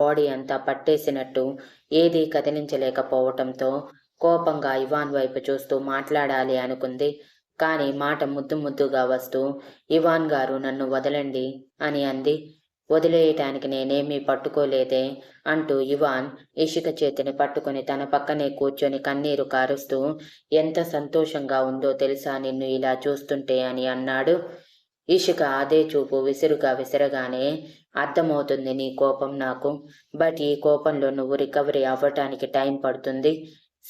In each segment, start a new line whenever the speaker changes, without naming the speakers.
Body అంతా పట్టేసినట్టు ఏదీ కదిలించలేకపోవటంతో కోపంగా ఇవాన్ వైపు చూస్తూ మాట్లాడాలి అనుకుంది. కానీ మాట ముద్దు ముద్దుగా వస్తూ ఇవాన్ గారు నన్ను వదలండి అని అంది. వదిలేయటానికి నేనేమీ పట్టుకోలేదే అంటూ ఇవాన్ ఇషిక చేతిని పట్టుకుని తన పక్కనే కూర్చొని కన్నీరు కారుస్తూ ఎంత సంతోషంగా ఉందో తెలుసా నిన్ను ఇలా చూస్తుంటే అని అన్నాడు. ఇషిక అదే చూపు విసురుగా విసరగానే అర్థమవుతుంది నీ కోపం నాకు. బట్ ఈ కోపంలో నువ్వు రికవరీ అవ్వటానికి టైం పడుతుంది.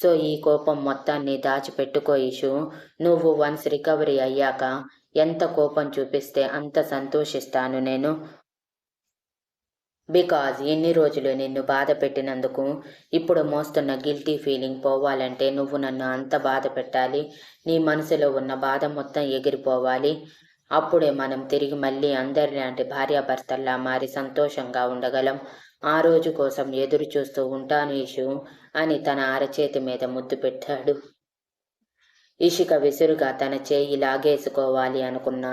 సో ఈ కోపం మొత్తాన్ని దాచిపెట్టుకో ఇషు. నువ్వు వన్స్ రికవరీ అయ్యాక ఎంత కోపం చూపిస్తే అంత సంతోషిస్తాను నేను. బికాజ్ ఎన్ని రోజులు నిన్ను బాధ పెట్టినందుకు ఇప్పుడు మోస్తున్న గిల్టీ ఫీలింగ్ పోవాలంటే నువ్వు నన్ను అంత బాధ పెట్టాలి. నీ మనసులో ఉన్న బాధ మొత్తం ఎగిరిపోవాలి. అప్పుడే మనం తిరిగి మళ్ళీ అందరిలాంటి భార్యాభర్తల్లా మారి సంతోషంగా ఉండగలం. ఆ రోజు కోసం ఎదురు చూస్తూ ఉంటాను ఇషు అని తన అరచేతి మీద ముద్దు పెట్టాడు. ఇషిక విసురుగా తన చేయి లాగేసుకోవాలి అనుకున్న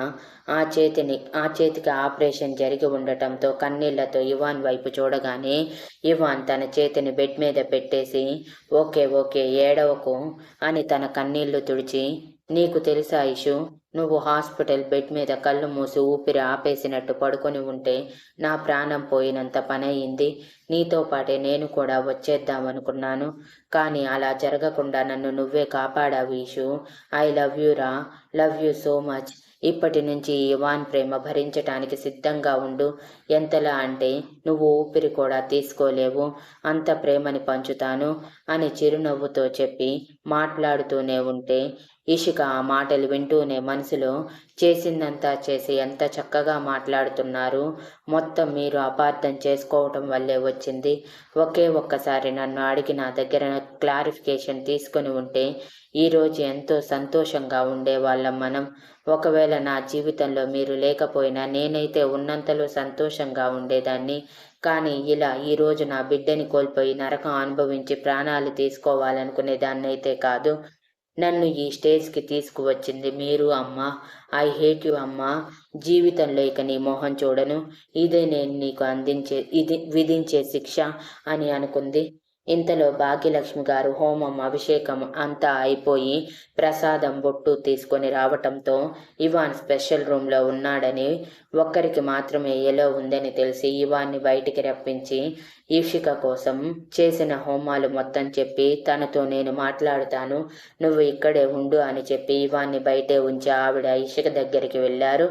ఆ చేతిని ఆ చేతికి ఆపరేషన్ జరిగి ఉండటంతో కన్నీళ్ళతో ఇవాన్ వైపు చూడగానే ఇవాన్ తన చేతిని బెడ్ మీద పెట్టేసి ఓకే ఓకే ఏడవకు అని తన కన్నీళ్ళు తుడిచి నీకు తెలుసా ఇషు నువ్వు హాస్పిటల్ బెడ్ మీద కళ్ళు మూసి ఊపిరి ఆపేసినట్టు పడుకొని ఉంటే నా ప్రాణం పోయినంత పనయింది. నీతో పాటే నేను కూడా వచ్చేద్దామనుకున్నాను. కానీ అలా జరగకుండా నన్ను నువ్వే కాపాడావు ఇషు ఐ లవ్ యూ రా లవ్ యూ సో మచ్. ఇప్పటి నుంచి ఇవాన్ ప్రేమ భరించటానికి సిద్ధంగా ఉండు. ఎంతలా అంటే నువ్వు ఊపిరి కూడా తీసుకోలేవు. అంత ప్రేమని పంచుతాను అని చిరునవ్వుతో చెప్పి మాట్లాడుతూనే ఉంటే ఇషిక ఆ మాటలు వింటూనే మనసులో చేసిందంతా చేసి ఎంత చక్కగా మాట్లాడుతున్నారు. మొత్తం మీరు అపార్థం చేసుకోవటం వల్లే వచ్చింది. ఒకే ఒక్కసారి నన్ను అడిగి నా దగ్గర క్లారిఫికేషన్ తీసుకొని ఉంటే ఈరోజు ఎంతో సంతోషంగా ఉండేవాళ్ళం మనం. ఒకవేళ నా జీవితంలో మీరు లేకపోయినా నేనైతే ఉన్నంతలో సంతోషంగా ఉండేదాన్ని. కానీ ఇలా ఈరోజు నా బిడ్డని కోల్పోయి నరకం అనుభవించి ప్రాణాలు తీసుకోవాలనుకునే దాన్నైతే కాదు. నన్ను ఈ స్టేజ్కి తీసుకువచ్చింది మీరు అమ్మ. ఐ హేట్ యు అమ్మ. జీవితంలో ఇక నీ మొహం చూడను. ఇదే నేను నీకు అందించే ఇది విధించే శిక్ష అని అనుకుంది. ఇంతలో భాగ్యలక్ష్మి గారు హోమం అభిషేకం అంతా అయిపోయి ప్రసాదం బొట్టు తీసుకొని రావటంతో ఇవాన్ స్పెషల్ రూమ్లో ఉన్నాడని ఒక్కరికి మాత్రమే ఎలో ఉందని తెలిసి ఇవాన్ని బయటికి రప్పించి ఈషిక కోసం చేసిన హోమాలు మొత్తం చెప్పి తనతో నేను మాట్లాడుతాను నువ్వు ఇక్కడే ఉండు అని చెప్పి ఇవాన్ని బయటే ఉంచి ఆవిడ ఇషిక దగ్గరికి వెళ్ళారు.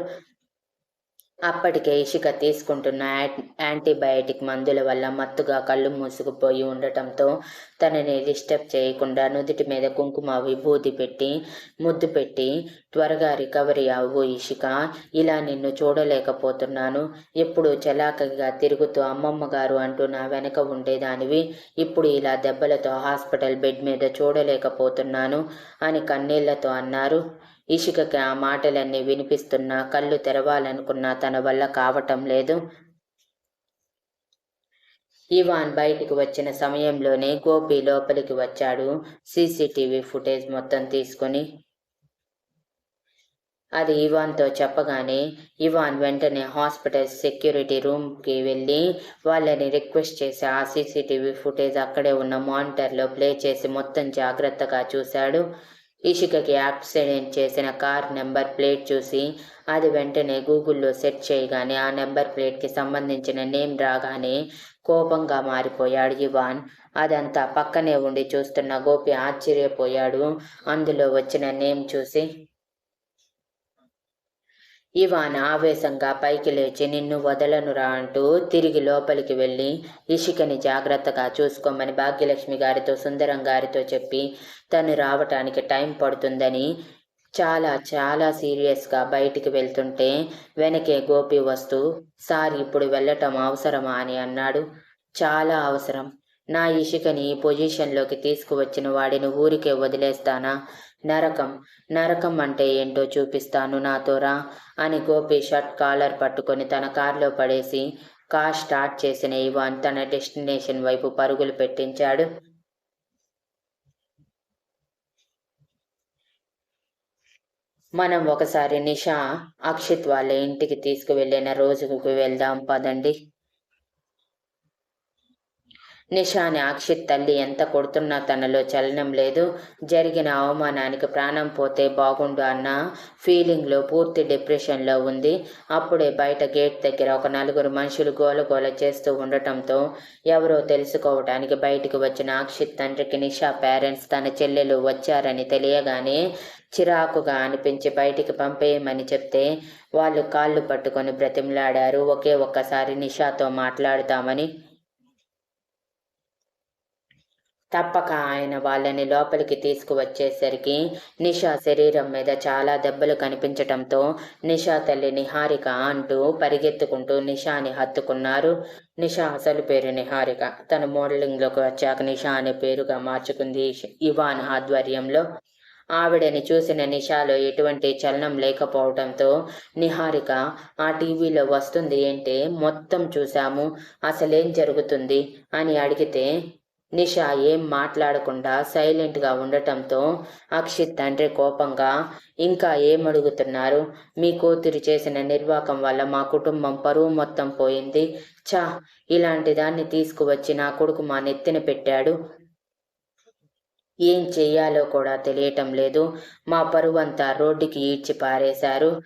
అప్పటికే ఇషిక తీసుకుంటున్న యాంటీబయాటిక్ మందుల వల్ల మత్తుగా కళ్ళు మూసుకుపోయి ఉండటంతో తనని డిస్టర్బ్ చేయకుండా నుదుటి మీద కుంకుమ విభూతి పెట్టి ముద్దు పెట్టి త్వరగా రికవరీ అవ్వు ఇషిక. ఇలా నిన్ను చూడలేకపోతున్నాను. ఎప్పుడు చలాకగా తిరుగుతూ అమ్మమ్మ గారు అంటూ నా వెనక ఉండేదానివి. ఇప్పుడు ఇలా దెబ్బలతో హాస్పిటల్ బెడ్ మీద చూడలేకపోతున్నాను అని కన్నీళ్ళతో అన్నారు. ఇషికకి ఆ మాటలన్నీ వినిపిస్తున్నా కళ్ళు తెరవాలనుకున్నా తన వల్ల కావటం లేదు. ఇవాన్ బయటికి వచ్చిన సమయంలోనే గోపి లోపలికి వచ్చాడు. సీసీటీవీ ఫుటేజ్ మొత్తం తీసుకుని అది ఇవాన్తో చెప్పగానే ఇవాన్ వెంటనే హాస్పిటల్ సెక్యూరిటీ రూమ్కి వెళ్ళి వాళ్ళని రిక్వెస్ట్ చేసి ఆ సీసీటీవీ ఫుటేజ్ అక్కడే ఉన్న మానిటర్లో ప్లే చేసి మొత్తం జాగ్రత్తగా చూశాడు. ఇషికకి యాక్సిడెంట్ చేసిన కార్ నెంబర్ ప్లేట్ చూసి అది వెంటనే గూగుల్లో సెర్చ్ చేయగానే ఆ నెంబర్ ప్లేట్కి సంబంధించిన నేమ్ రాగానే కోపంగా మారిపోయాడు ఇవాన్ అదంతా పక్కనే ఉండి చూస్తున్న గోపి ఆశ్చర్యపోయాడు. అందులో వచ్చిన నేమ్ చూసి ఇవాన్ ఆవేశంగా పైకి లేచి నిన్ను వదలనురా అంటూ తిరిగి లోపలికి వెళ్ళి ఇషికని జాగ్రత్తగా చూసుకోమని భాగ్యలక్ష్మి గారితో సుందరం గారితో చెప్పి తను రావటానికి టైం పడుతుందని చాలా చాలా సీరియస్గా బయటికి వెళ్తుంటే వెనకే గోపి వస్తూ సార్ ఇప్పుడు వెళ్ళటం అవసరమా? అని అన్నాడు. చాలా అవసరం. నా ఇషికని ఈ పొజిషన్లోకి తీసుకువచ్చిన వాడిని ఊరికే వదిలేస్తానా? నరకం నరకం అంటే ఏంటో చూపిస్తాను నాతోరా అని గోపి షర్ట్ కాలర్ పట్టుకొని తన కారులో పడేసి కార్ స్టార్ట్ చేసిన ఇవాన్ తన డెస్టినేషన్ వైపు పరుగులు పెట్టించాడు. మనం ఒకసారి నిషా అక్షిత్ వాళ్ళ ఇంటికి తీసుకువెళ్ళిన రోజుకు వెళ్దాం పదండి. నిషాని అక్షిత్ తల్లి ఎంత కొడుతున్నా తనలో చలనం లేదు. జరిగిన అవమానానికి ప్రాణం పోతే బాగుండు అన్న ఫీలింగ్లో పూర్తి డిప్రెషన్లో ఉంది. అప్పుడే బయట గేట్ దగ్గర ఒక నలుగురు మనుషులు గోలగోల చేస్తూ ఉండటంతో ఎవరో తెలుసుకోవడానికి బయటికి వచ్చిన అక్షిత్ తండ్రికి నిషా పేరెంట్స్ తన చెల్లెలు వచ్చారని తెలియగానే చిరాకుగా అనిపించి బయటికి పంపేయమని చెప్తే వాళ్ళు కాళ్ళు పట్టుకొని బ్రతిమలాడారు. ఒకే ఒక్కసారి నిషాతో మాట్లాడుతామని తప్పక ఆయన వాళ్ళని లోపలికి తీసుకువచ్చేసరికి నిషా శరీరం మీద చాలా దెబ్బలు కనిపించటంతో నిషా తల్లి నిహారిక అంటూ పరిగెత్తుకుంటూ నిషాని హత్తుకున్నారు. నిషా అసలు పేరు నిహారిక. తన మోడలింగ్లోకి వచ్చాక నిషా అనే పేరుగా మార్చుకుంది ఇవాన్ ఆధ్వర్యంలో. ఆవిడని చూసిన నిషాలో ఎటువంటి చలనం లేకపోవడంతో నిహారిక ఆ టీవీలో వస్తుంది ఏంటి? మొత్తం చూశాము. అసలేం జరుగుతుంది? అని అడిగితే నిషా ఏం మాట్లాడకుండా సైలెంట్గా ఉండటంతో అక్షిత్ తండ్రి కోపంగా ఇంకా ఏమడుగుతున్నారు మీ కూతురు చేసిన నిర్వాకం వల్ల మా కుటుంబం పరువు మొత్తం పోయింది. చా ఇలాంటి దాన్ని తీసుకువచ్చి నా కొడుకు మా నెత్తిన పెట్టాడు. ఏం చెయ్యాలో కూడా తెలియటం లేదు. మా పరువంతా రోడ్డుకి ఈడ్చి పారేశారు.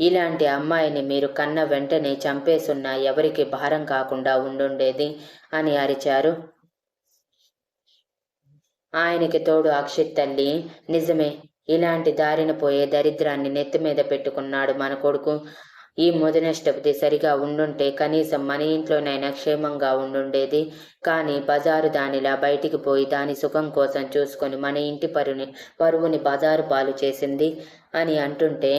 ఇలాంటి అమ్మాయిని మీరు కన్న వెంటనే చంపేసున్నా ఎవరికి భారం కాకుండా ఉండుండేది? అని అరిచారు. ఆయనకి తోడు అక్షిత్ తల్లి. నిజమే ఇలాంటి దారిన పోయే దరిద్రాన్ని నెత్తి మీద పెట్టుకున్నాడు మన కొడుకు. ఈ మొదనష్టపతి సరిగా ఉండుంటే కనీసం మన ఇంట్లోనైనా క్షేమంగా ఉండుండేది. కానీ బజారు దానిలా బయటికి పోయి దాని సుఖం కోసం చూసుకొని మన ఇంటి పరుని పరువుని బజారు పాలు చేసింది అని అంటుంటే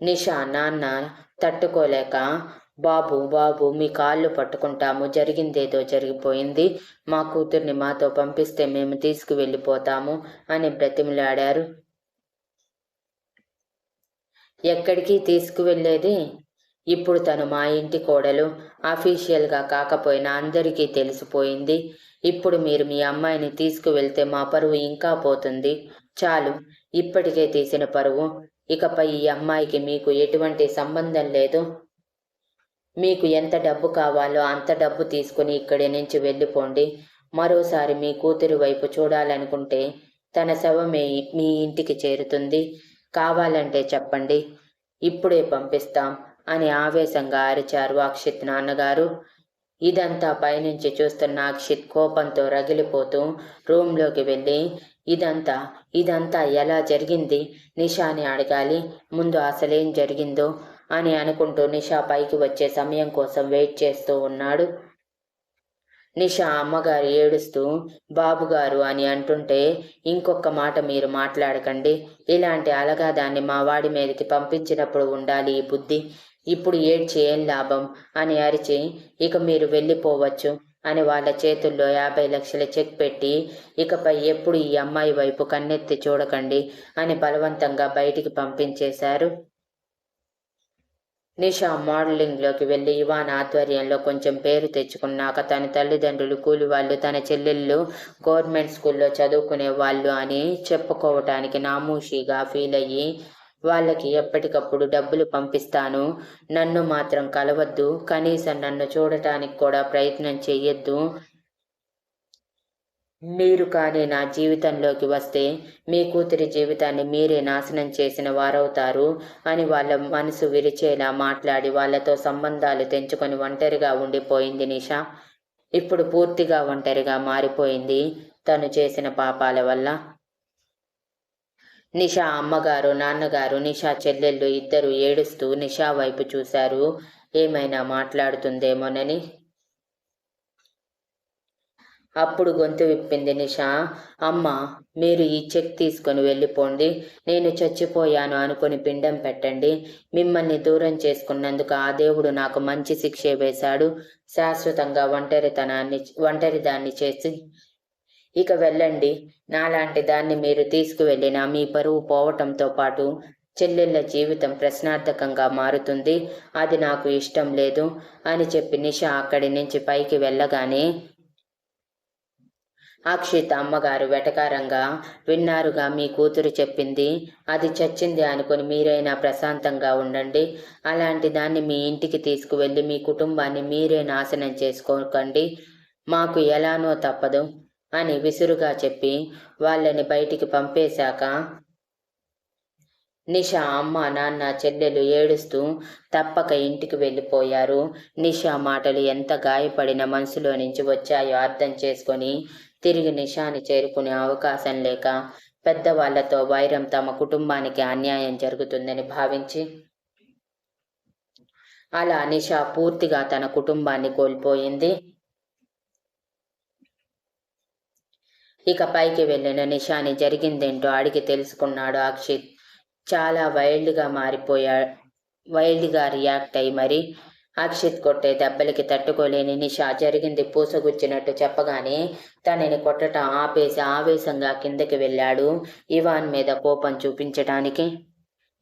నిషా నాన్న తట్టుకోలేక బాబు బాబు మీ కాళ్ళు పట్టుకుంటాము. జరిగిందేదో జరిగిపోయింది. మా కూతుర్ని మాతో పంపిస్తే మేము తీసుకువెళ్ళిపోతాము అని బ్రతిమలాడారు. ఎక్కడికి తీసుకువెళ్ళేది? ఇప్పుడు తను మా ఇంటి కోడలు. అఫీషియల్గా కాకపోయినా అందరికీ తెలిసిపోయింది. ఇప్పుడు మీరు మీ అమ్మాయిని తీసుకువెళ్తే మా పరువు ఇంకా పోతుంది. చాలు ఇప్పటికే తీసిన పరువు. ఇకపై ఈ అమ్మాయికి మీకు ఎటువంటి సంబంధం లేదు. మీకు ఎంత డబ్బు కావాలో అంత డబ్బు తీసుకుని ఇక్కడి నుంచి వెళ్ళిపోండి. మరోసారి మీ కూతురు వైపు చూడాలనుకుంటే తన శవమే మీ ఇంటికి చేరుతుంది. కావాలంటే చెప్పండి. ఇప్పుడే పంపిస్తాం అని ఆవేశంగా అరిచారు అక్షిత్ నాన్నగారు. ఇదంతా పైనుంచి చూస్తున్న అక్షిత్ కోపంతో రగిలిపోతూ రూమ్లోకి వెళ్ళి ఇదంతా ఇదంతా ఎలా జరిగింది? నిషాని అడగాలి. ముందు అసలేం జరిగిందో అని అనుకుంటూ నిషా పైకి వచ్చే సమయం కోసం వెయిట్ చేస్తూ ఉన్నాడు. నిషా అమ్మగారు ఏడుస్తూ బాబుగారు అని అంటుంటే ఇంకొక మాట మీరు మాట్లాడకండి. ఇలాంటి అలగాదాన్ని మా వాడి మీదకి పంపించినప్పుడు ఉండాలి ఈ బుద్ధి. ఇప్పుడు ఏడ్చి ఏం లాభం? అని అరిచి ఇక మీరు వెళ్ళిపోవచ్చు అని వాళ్ళ చేతుల్లో యాభై లక్షల చెక్ పెట్టి ఇకపై ఎప్పుడు ఈ అమ్మాయి వైపు కన్నెత్తి చూడకండి అని బలవంతంగా బయటికి పంపించేశారు. నిషా మోడలింగ్లోకి వెళ్ళి ఇవాన్ ఆధ్వర్యంలో కొంచెం పేరు తెచ్చుకున్నాక తన తల్లిదండ్రులు కూలి వాళ్ళు తన చెల్లెళ్ళు గవర్నమెంట్ స్కూల్లో చదువుకునే వాళ్ళు అని చెప్పుకోవటానికి నామూషిగా ఫీల్ అయ్యి వాళ్ళకి ఎప్పటికప్పుడు డబ్బులు పంపిస్తాను నన్ను మాత్రం కలవద్దు కనీసం నన్ను చూడటానికి కూడా ప్రయత్నం చేయొద్దు మీరు కానీ నా జీవితంలోకి వస్తే మీ కూతురి జీవితాన్ని మీరే నాశనం చేసిన వారవుతారు అని వాళ్ళ మనసు విరిచేలా మాట్లాడి వాళ్ళతో సంబంధాలు తెంచుకొని ఒంటరిగా ఉండిపోయింది నిషా. ఇప్పుడు పూర్తిగా ఒంటరిగా మారిపోయింది తను చేసిన పాపాల వల్ల. నిషా అమ్మగారు నాన్నగారు నిషా చెల్లెళ్ళు ఇద్దరు ఏడుస్తూ నిషా వైపు చూశారు. ఏమైనా మాట్లాడుతుందేమోనని అప్పుడు గొంతు విప్పింది నిషా. అమ్మ మీరు ఈ చెక్ తీసుకొని వెళ్ళిపోండి. నేను చచ్చిపోయాను అనుకుని పిండం పెట్టండి. మిమ్మల్ని దూరం చేసుకున్నందుకు ఆ దేవుడు నాకు మంచి శిక్ష వేశాడు. శాశ్వతంగా ఒంటరితనాన్ని ఒంటరిదాన్ని చేసి ఇక వెళ్ళండి. నాలాంటి దాన్ని మీరు తీసుకువెళ్ళిన మీ పరువు పోవటంతో పాటు చెల్లెళ్ళ జీవితం ప్రశ్నార్థకంగా మారుతుంది. అది నాకు ఇష్టం లేదు అని చెప్పి నిష అక్కడి నుంచి పైకి వెళ్ళగానే అక్షిత్ అమ్మగారు వెటకారంగా విన్నారుగా మీ కూతురు చెప్పింది? అది చచ్చింది అనుకుని మీరైనా ప్రశాంతంగా ఉండండి. అలాంటి దాన్ని మీ ఇంటికి తీసుకువెళ్ళి మీ కుటుంబాన్ని మీరే నాశనం చేసుకోకండి. మాకు ఎలానో తప్పదు అని విసురుగా చెప్పి వాళ్ళని బయటికి పంపేశాక నిషా అమ్మ నాన్న చెల్లెలు ఏడుస్తూ తప్పక ఇంటికి వెళ్ళిపోయారు. నిషా మాటలు ఎంత గాయపడిన మనసులో నుంచి వచ్చాయో అర్థం చేసుకొని తిరిగి నిషాని చేరుకునే అవకాశం లేక పెద్దవాళ్ళతో వైరం తమ కుటుంబానికి అన్యాయం జరుగుతుందని భావించి అలా నిషా పూర్తిగా తన కుటుంబాన్ని కోల్పోయింది. ఇక పైకి వెళ్ళిన నిషాని జరిగిందేంటో అడిగి తెలుసుకున్నాడు అక్షిత్. చాలా వైల్డ్గా మారిపోయా వైల్డ్గా రియాక్ట్ అయి మరి అక్షిత్ కొట్టే దెబ్బలకి తట్టుకోలేని నిషా జరిగింది పూసగుచ్చినట్టు చెప్పగానే తనని కొట్టటం ఆపేసి ఆవేశంగా కిందకి వెళ్ళాడు ఇవాన్ మీద కోపం చూపించటానికి.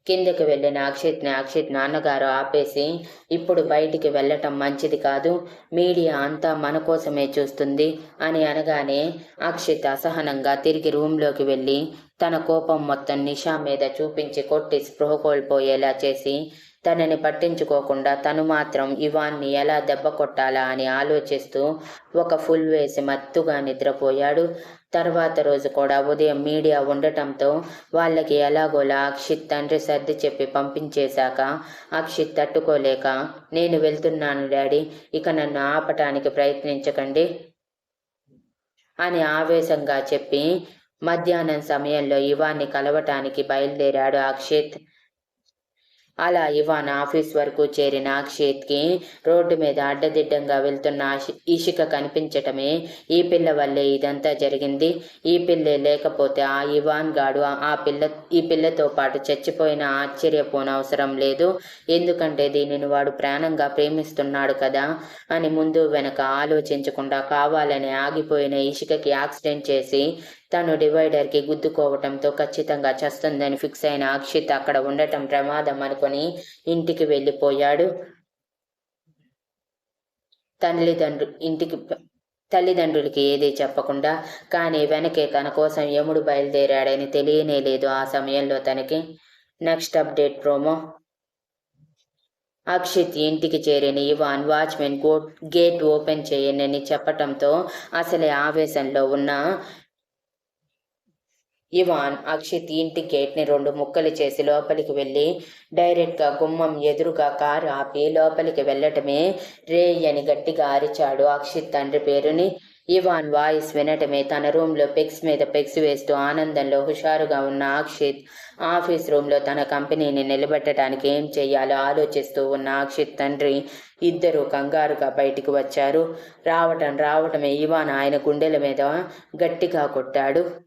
కిందకి వెళ్ళిన అక్షిత్ని అక్షిత్ నాన్నగారు ఆపేసి ఇప్పుడు బయటికి వెళ్ళటం మంచిది కాదు మీడియా అంతా మన కోసమే చూస్తుంది అని అనగానే అక్షిత్ అసహనంగా తిరిగి రూమ్లోకి వెళ్ళి తన కోపం మొత్తం నిషా మీద చూపించి కొట్టి స్పృహ కోల్పోయేలా చేసి తనని పట్టించుకోకుండా తను మాత్రం ఇవాన్ని ఎలా దెబ్బ కొట్టాలా అని ఆలోచిస్తూ ఒక ఫుల్ వేసి మత్తుగా నిద్రపోయాడు. తర్వాత రోజు కూడా ఉదయం మీడియా ఉండటంతో వాళ్ళకి ఎలాగోలా అక్షిత్ తండ్రి సర్ది చెప్పి పంపించేశాక అక్షిత్ తట్టుకోలేక నేను వెళ్తున్నాను డాడీ ఇక నన్ను ఆపటానికి ప్రయత్నించకండి అని ఆవేశంగా చెప్పి మధ్యాహ్నం సమయంలో ఇవాన్ని కలవటానికి బయలుదేరాడు అక్షిత్. అలా ఇవాన్ ఆఫీస్ వరకు చేరిన అక్షిత్కి రోడ్డు మీద అడ్డదిడ్డంగా వెళ్తున్న ఇషిక కనిపించటమే ఈ పిల్ల వల్లే ఇదంతా జరిగింది. ఈ పిల్లే లేకపోతే ఆ ఇవాన్ గాడు ఆ పిల్ల ఈ పిల్లతో పాటు చచ్చిపోయిన ఆశ్చర్యపోనవసరం లేదు. ఎందుకంటే దీనిని వాడు ప్రాణంగా ప్రేమిస్తున్నాడు కదా అని ముందు వెనక ఆలోచించకుండా కావాలని ఆగిపోయిన ఇషికకి యాక్సిడెంట్ చేసి తను డివైడర్కి గుద్దుకోవటంతో ఖచ్చితంగా చస్తుందని ఫిక్స్ అయిన అక్షిత్ అక్కడ ఉండటం ప్రమాదం అనుకుని ఇంటికి వెళ్ళిపోయాడు. తల్లిదండ్రు ఇంటికి తల్లిదండ్రులకి ఏదీ చెప్పకుండా కానీ వెనకే తన కోసం యముడు బయలుదేరాడని తెలియనే లేదు ఆ సమయంలో తనకి. Next update promo. అక్షిత్ ఇంటికి చేరిన ఇవాన్ వాచ్మెన్ గేట్ ఓపెన్ చేయనని చెప్పటంతో అసలే ఆవేశంలో ఉన్న ఇవాన్ అక్షిత్ ఇంటి గేట్ని రెండు ముక్కలు చేసి లోపలికి వెళ్ళి డైరెక్ట్గా గుమ్మం ఎదురుగా కారు ఆపి లోపలికి వెళ్ళటమే రే అని గట్టిగా అరిచాడు అక్షిత్ తండ్రి పేరుని. ఇవాన్ వాయిస్ వినటమే తన రూమ్లో పెక్స్ మీద పెక్స్ వేస్తూ ఆనందంలో హుషారుగా ఉన్న అక్షిత్ ఆఫీస్ రూమ్లో తన కంపెనీని నిలబెట్టడానికి ఏం చెయ్యాలో ఆలోచిస్తూ ఉన్న అక్షిత్ తండ్రి ఇద్దరు కంగారుగా బయటికి వచ్చారు. రావటం రావటమే ఇవాన్ ఆయన గుండెల మీద గట్టిగా కొట్టాడు.